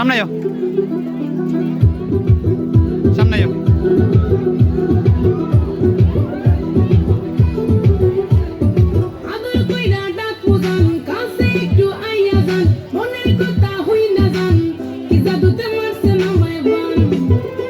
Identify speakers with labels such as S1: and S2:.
S1: সামনে যাও সামনে যাও
S2: Thank you.